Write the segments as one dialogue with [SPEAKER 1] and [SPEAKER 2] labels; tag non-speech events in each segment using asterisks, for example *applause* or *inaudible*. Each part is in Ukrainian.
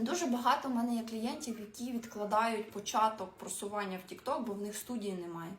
[SPEAKER 1] Дуже багато в мене є клієнтів, які відкладають початок просування в TikTok, бо в них студії немає.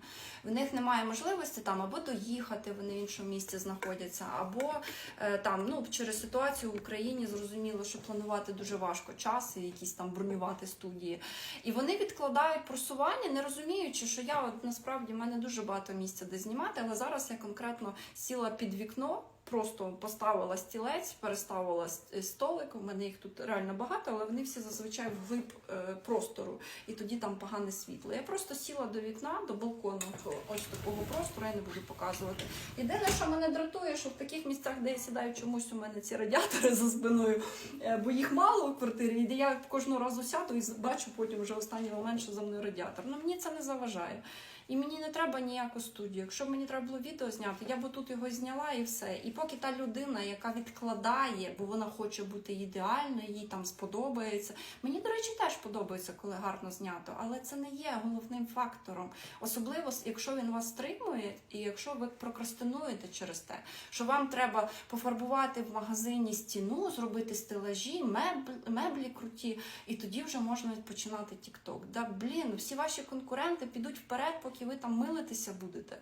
[SPEAKER 1] В них немає можливості там або доїхати, вони в іншому місці знаходяться, або е, там ну через ситуацію в Україні зрозуміло, що планувати дуже важко час і якісь там бронювати студії. І вони відкладають просування, не розуміючи, що я от насправді в мене дуже багато місця де знімати, але зараз я конкретно сіла під вікно. Просто поставила стілець, переставила столик. У мене їх тут реально багато, але вони всі зазвичай вглиб е, простору, і тоді там погане світло. Я просто сіла до вікна, до балкону, ось такого простору я не буду показувати. Єдине, що мене дратує, що в таких місцях, де я сідаю, чомусь у мене ці радіатори *laughs* за спиною, е, бо їх мало у квартирі, і я кожного разу сяду і бачу потім вже останній момент, що за мною радіатор. Ну мені це не заважає. І мені не треба ніяку студію. Якщо б мені треба було відео зняти, я б тут його зняла і все. І поки та людина, яка відкладає, бо вона хоче бути ідеальною, їй там сподобається. Мені, до речі, теж подобається, коли гарно знято, але це не є головним фактором. Особливо, якщо він вас стримує, і якщо ви прокрастинуєте через те, що вам треба пофарбувати в магазині стіну, зробити стелажі, меблі, меблі круті, і тоді вже можна починати TikTok. Да, блін, всі ваші конкуренти підуть вперед, поки ви там милитися будете.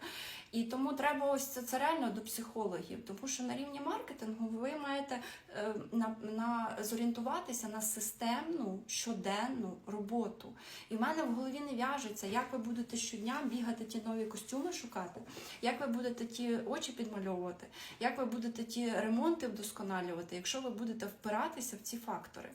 [SPEAKER 1] І тому треба ось це, це реально до психологів, тому що на рівні маркетингу ви маєте е, на, на зорієнтуватися на системну щоденну роботу. І в мене в голові не в'яжеться, як ви будете щодня бігати ті нові костюми шукати, як ви будете ті очі підмальовувати, як ви будете ті ремонти вдосконалювати, якщо ви будете впиратися в ці фактори.